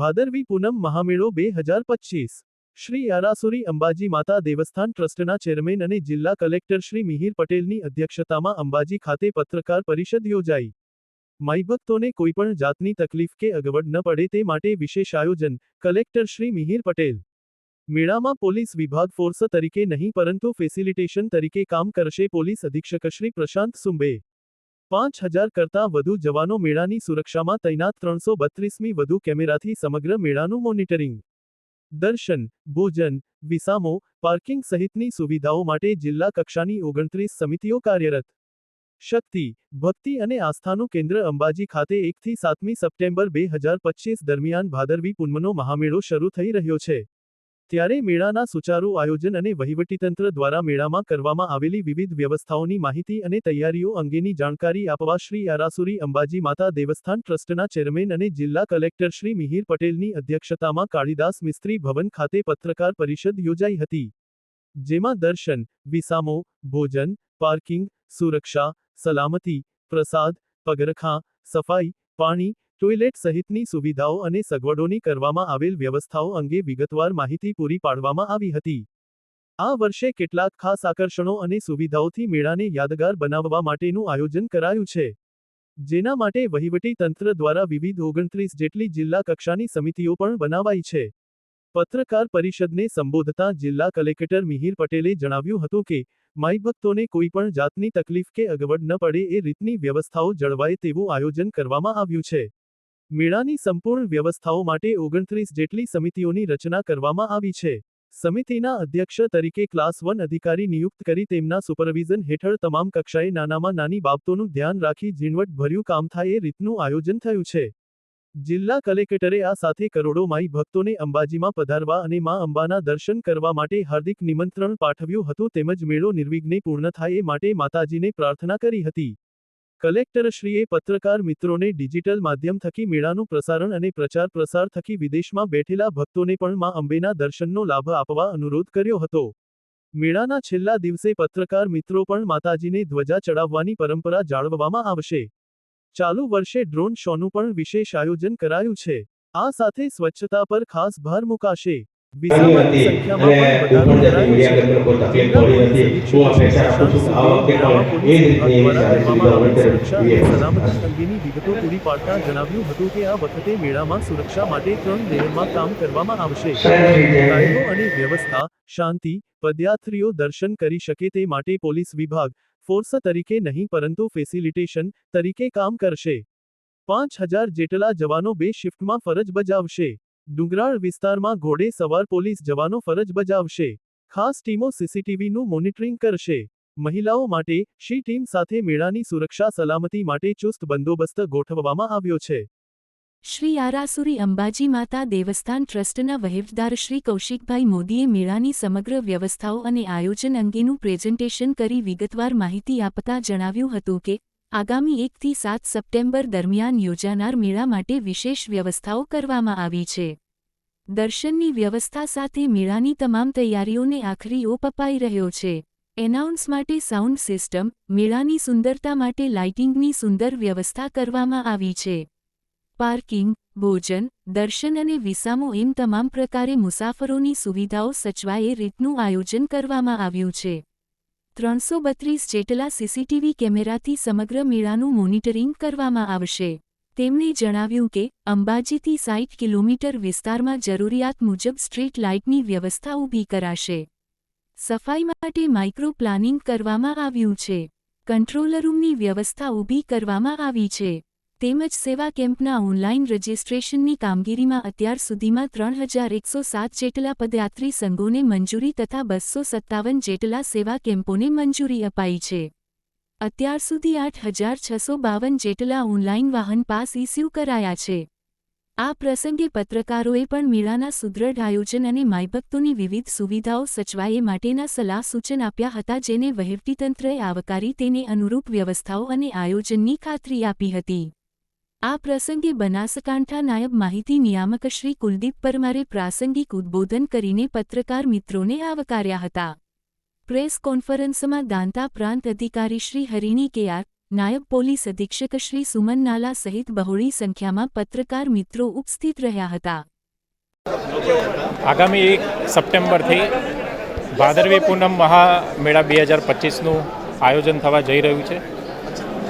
ભાદરવી પૂનમ મહામેળો બે હજાર પચીસ. શ્રી આરાસુરી અંબાજી માતા દેવસ્થાન ટ્રસ્ટના ચેરમેન અને જિલ્લા કલેક્ટર શ્રી મિહિર પટેલની અધ્યક્ષતામાં અંબાજી ખાતે પત્રકાર પરિષદ યોજાઈ. માઈભક્તોને કોઈપણ જાતની તકલીફ કે અગવડ ન પડે તે માટે વિશેષ આયોજન કલેક્ટર શ્રી મિહિર પટેલ. મેળામાં પોલીસ વિભાગ ફોર્સ તરીકે નહીં પરંતુ ફેસિલિટેશન તરીકે કામ કરશે પોલીસ અધિક્ષક શ્રી પ્રશાંત સુંબે. પાંચ હજાર કરતાં વધુ જવાનો મેળાની સુરક્ષામાં તૈનાત ત્રણસો બત્રીસમી વધુ કેમેરાથી સમગ્ર મેળાનું મોનિટરિંગ. દર્શન, ભોજન, વિસામો, પાર્કિંગ સહિતની સુવિધાઓ માટે જિલ્લા કક્ષાની ઓગણત્રીસ સમિતિઓ કાર્યરત. શક્તિ, ભક્તિ અને આસ્થાનું કેન્દ્ર અંબાજી ખાતે એકથી સાતમી સપ્ટેમ્બર બે હજાર પચીસ દરમિયાન ભાદરવી પૂનમનો મહામેળો શરૂ થઈ રહ્યો છે. ત્યારે મેળાના સુચારુ આયોજન અને વહીવટીતંત્ર દ્વારા મેળામાં કરવામાં આવેલી વિવિધ વ્યવસ્થાઓની માહિતી અને તૈયારીઓ અંગેની જાણકારી આપવા શ્રી આરાસુરી અંબાજી માતા દેવસ્થાન ટ્રસ્ટના ચેરમેન અને જિલ્લા કલેક્ટર શ્રી મિહિર પટેલની અધ્યક્ષતામાં કાળીદાસ મિસ્ત્રી ભવન ખાતે પત્રકાર પરિષદ યોજાઈ હતી, જેમાં દર્શન, વિસામો, ભોજન, પાર્કિંગ, સુરક્ષા, સલામતી, પ્રસાદ, પગરખાં, સફાઈ, પાણી ટોયલેટ સહિતની સુવિધાઓ અને સગવડોની કરવામાં આવેલ વ્યવસ્થાઓ અંગે વિગતવાર માહિતી પૂરી પાડવામાં આવી હતી. આ વર્ષે કેટલાક ખાસ આકર્ષણો અને સુવિધાઓથી મેળાને યાદગાર બનાવવા માટેનું આયોજન કરાયું છે. જેના માટે વહીવટી તંત્ર દ્વારા વિવિધ ઓગણત્રીસ જેટલી જિલ્લા કક્ષાની સમિતિઓ પણ બનાવાઈ છે. પત્રકાર પરિષદને સંબોધતા જિલ્લા કલેક્ટર મિહિર પટેલે જણાવ્યું હતું કે, માઈભક્તોને કોઈપણ જાતની તકલીફ કે અગવડ ન પડે એ રીતની વ્યવસ્થાઓ જળવાય તેવું આયોજન કરવામાં આવ્યું છે. મેળાની સંપૂર્ણ વ્યવસ્થાઓ માટે ઓગણત્રીસ જેટલી સમિતિઓની રચના કરવામાં આવી છે. સમિતિના અધ્યક્ષ તરીકે ક્લાસ વન અધિકારી નિયુક્ત કરી તેમના સુપરવિઝન હેઠળ તમામ કક્ષાએ નાનામાં નાની બાબતોનું ધ્યાન રાખી ઝીણવટભર્યું કામ થાય એ રીતનું આયોજન થયું છે. જિલ્લા કલેક્ટરે આ સાથે કરોડો માઈ ભક્તોને અંબાજીમાં પધારવા અને મા અંબાના દર્શન કરવા માટે હાર્દિક નિમંત્રણ પાઠવ્યું હતું તેમજ મેળો નિર્વિઘ્ને પૂર્ણ થાય એ માટે માતાજીને પ્રાર્થના કરી હતી. કલેક્ટરશ્રીએ પત્રકાર મિત્રોને ડિજિટલ માધ્યમ થકી મેળાનું પ્રસારણ અને પ્રચાર પ્રસાર થકી વિદેશમાં બેઠેલા ભક્તોને પણ મા અંબેના દર્શનનો લાભ આપવા અનુરોધ કર્યો હતો. મેળાના છેલ્લા દિવસે પત્રકાર મિત્રો પણ માતાજીને ધ્વજા ચડાવવાની પરંપરા જાળવવામાં આવશે. ચાલુ વર્ષે ડ્રોન શોનું પણ વિશેષ આયોજન કરાયું છે. આ સાથે સ્વચ્છતા પર ખાસ ભાર મુકાશે. હતી અને પર તકલીફ પડી હતી હું અપેક્ષા રાખું છું આ વખતે પણ એ જ રીતની એવી સારી સુવિધાઓ સલામતી અંગેની વિગતો પૂરી પાડતા જણાવ્યું હતું કે આ વખતે મેળામાં સુરક્ષા માટે ત્રણ લેયરમાં કામ કરવામાં આવશે. કાયદો અને વ્યવસ્થા શાંતિ પદયાત્રીઓ દર્શન કરી શકે તે માટે પોલીસ વિભાગ ફોર્સ તરીકે નહીં પરંતુ ફેસિલિટેશન તરીકે કામ કરશે. પાંચ હજાર જેટલા જવાનો બે શિફ્ટમાં ફરજ બજાવશે. ડુંગરાળ વિસ્તારમાં ઘોડે સવાર પોલીસ જવાનો ફરજ બજાવશે. ખાસ ટીમો સીસીટીવીનું મોનિટરિંગ કરશે. મહિલાઓ માટે શી ટીમ સાથે મેળાની સુરક્ષા સલામતી માટે ચુસ્ત બંદોબસ્ત ગોઠવવામાં આવ્યો છે? શ્રી આરાસુરી અંબાજી માતા દેવસ્થાન ટ્રસ્ટના વહીવટદાર શ્રી કૌશિકભાઈ મોદીએ મેળાની સમગ્ર વ્યવસ્થાઓ અને આયોજન અંગેનું પ્રેઝન્ટેશન કરી વિગતવાર માહિતી આપતા જણાવ્યું હતું કે આગામી એકથી સાત સપ્ટેમ્બર દરમિયાન યોજાનાર મેળા માટે વિશેષ વ્યવસ્થાઓ કરવામાં આવી છે. દર્શનની વ્યવસ્થા સાથે મેળાની તમામ તૈયારીઓને આખરી ઓપ અપાઈ રહ્યો છે. એનાઉન્સ માટે સાઉન્ડ સિસ્ટમ, મેળાની સુંદરતા માટે લાઇટિંગની સુંદર વ્યવસ્થા કરવામાં આવી છે. પાર્કિંગ, ભોજન, દર્શન અને વિસામો એમ તમામ પ્રકારે મુસાફરોની સુવિધાઓ સચવાય એ રીતનું આયોજન કરવામાં આવ્યું છે. ત્રણસો બત્રીસ જેટલા સીસીટીવી કેમેરાથી સમગ્ર મેળાનું મોનિટરિંગ કરવામાં આવશે. તેમણે જણાવ્યું કે, અંબાજીથી સાઠ કિલોમીટર વિસ્તારમાં જરૂરિયાત મુજબ સ્ટ્રીટ લાઇટની વ્યવસ્થા ઊભી કરાશે. સફાઈ માટે માઇક્રો પ્લાનિંગ કરવામાં આવ્યું છે. કંટ્રોલ રૂમની વ્યવસ્થા ઊભી કરવામાં આવી છે. તેમજ સેવા કેમ્પના ઓનલાઇન રજિસ્ટ્રેશનની કામગીરીમાં અત્યાર સુધીમાં ત્રણ હજાર એકસો સાત જેટલા પદયાત્રી સંઘોને મંજૂરી તથા બસો સત્તાવન જેટલા સેવા કેમ્પોને મંજૂરી અપાઈ છે. અત્યાર સુધી આઠ હજાર છસો બાવન જેટલા ઓનલાઇન વાહન પાસ ઇસ્યુ કરાયા છે. આ પ્રસંગે પત્રકારોએ પણ મેળાના સુદૃઢ આયોજન અને માયભક્તોની વિવિધ સુવિધાઓ સચવાય માટેના સલાહ સૂચન આપ્યા હતા જેને વહીવટીતંત્રએ આવકારી તેને અનુરૂપ વ્યવસ્થાઓ અને આયોજનની ખાતરી આપી હતી. આ પ્રસંગે બનાસકાંઠા નાયબ માહિતી નિયામક શ્રી કુલદીપ પરમારે પ્રાસંગિક ઉદ્બોધન કરીને પત્રકાર મિત્રોને આવકાર્યા હતા. પ્રેસ કોન્ફરન્સમાં દાંતા પ્રાંત અધિકારી શ્રી હરિણી કેઆર નાયબ પોલીસ અધિક્ષક શ્રી સુમન નાલા સહિત બહોળી સંખ્યામાં પત્રકાર મિત્રો ઉપસ્થિત રહ્યા હતા. આગામી એક સપ્ટેમ્બરથી ભાદરવી પૂનમ મહામેળા બે હજાર પચીસનું આયોજન થવા જઈ રહ્યું છે.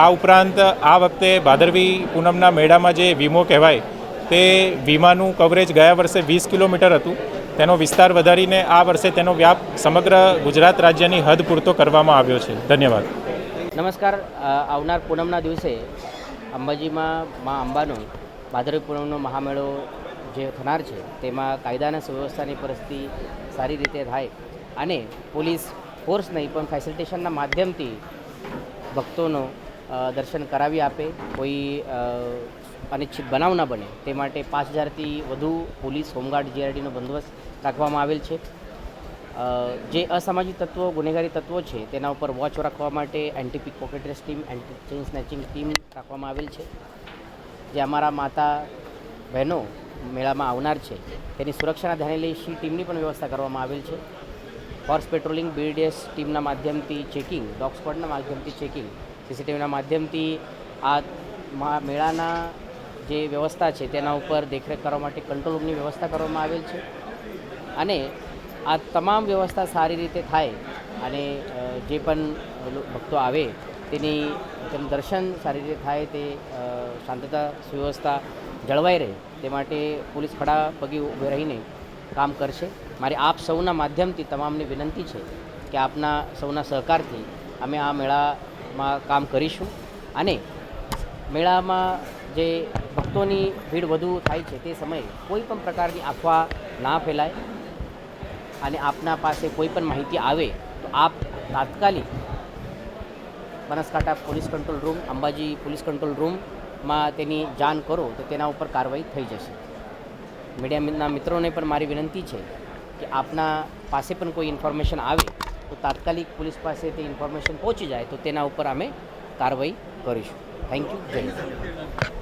આ ઉપરાંત આ વખતે ભાદરવી પૂનમના મેળામાં જે વીમો કહેવાય, તે વીમાનું કવરેજ ગયા વર્ષે વીસ કિલોમીટર હતું. તેનો વિસ્તાર વધારીને આ વર્ષે તેનો વ્યાપ સમગ્ર ગુજરાત રાજ્યની હદ પૂરતો કરવામાં આવ્યો છે. ધન્યવાદ. નમસ્કાર. આવનાર પૂનમના દિવસે અંબાજીમાં મા અંબાનો ભાદરવી પૂનમનો મહામેળો જે થનાર છે, તેમાં કાયદા અને સુવ્યવસ્થાની પરિસ્થિતિ સારી રીતે થાય અને પોલીસ ફોર્સ નહીં, પણ ફેસિલિટેશનના માધ્યમથી ભક્તોનો દર્શન કરાવી આપે, કોઈ અનિચ્છિત બનાવ ન બને. તે માટે પાંચ હજારથી વધુ પોલીસ, હોમગાર્ડ, જીઆરડીનો બંદોબસ્ત રાખવામાં આવેલ છે. જે અસામાજિક તત્વો, ગુનેગારી તત્વો છે, તેના ઉપર વોચ રાખવા માટે anti pick team, anti chain snatching team રાખવામાં આવેલ છે. જે અમારા માતા, બહેનો મેળામાં આવનાર છે, તેની સુરક્ષાના ધ્યાને લઈ સી ટીમની પણ વ્યવસ્થા કરવામાં આવેલ છે. હોર્સ પેટ્રોલિંગ બીડીએસ ટીમના માધ્યમથી ચેકિંગ, ડોગ સ્ક્વોડના માધ્યમથી ચેકિંગ સીસીટીવીના માધ્યમથી આ મેળાના જે વ્યવસ્થા છે તેના ઉપર દેખરેખ કરવા માટે કંટ્રોલ રૂમની વ્યવસ્થા કરવામાં આવેલ છે. અને આ તમામ વ્યવસ્થા સારી રીતે થાય અને જે પણ ભક્તો આવે તેની તેનું દર્શન સારી રીતે થાય તે શાંતતા સુવ્યવસ્થા જળવાઈ રહે તે માટે પોલીસ ખડા પગી ઊભે રહીને કામ કરશે. મારી આપ સૌના માધ્યમથી તમામને વિનંતી છે કે આપના સૌના સહકારથી અમે આ મેળામાં કામ કરીશું. અને મેળામાં જે ભક્તોની ભીડ વધુ થાય છે તે સમયે કોઈ પણ પ્રકારની અફવા ના ફેલાય અને આપના પાસે કોઈ પણ માહિતી આવે તો આપ તાત્કાલિક Banaskantha police control room, Ambaji police control રૂમમાં તેની જાણ કરો તો તેના ઉપર કાર્યવાહી થઈ જશે. મીડિયાના મિત્રોને પણ મારી વિનંતી છે કે આપના પાસે પણ કોઈ ઇન્ફોર્મેશન આવે તો તાત્કાલિક પોલીસ પાસે તે ઇન્ફોર્મેશન પહોંચી જાય તો તેના ઉપર અમે કાર્યવાહી કરીશું. થેન્ક યુ જય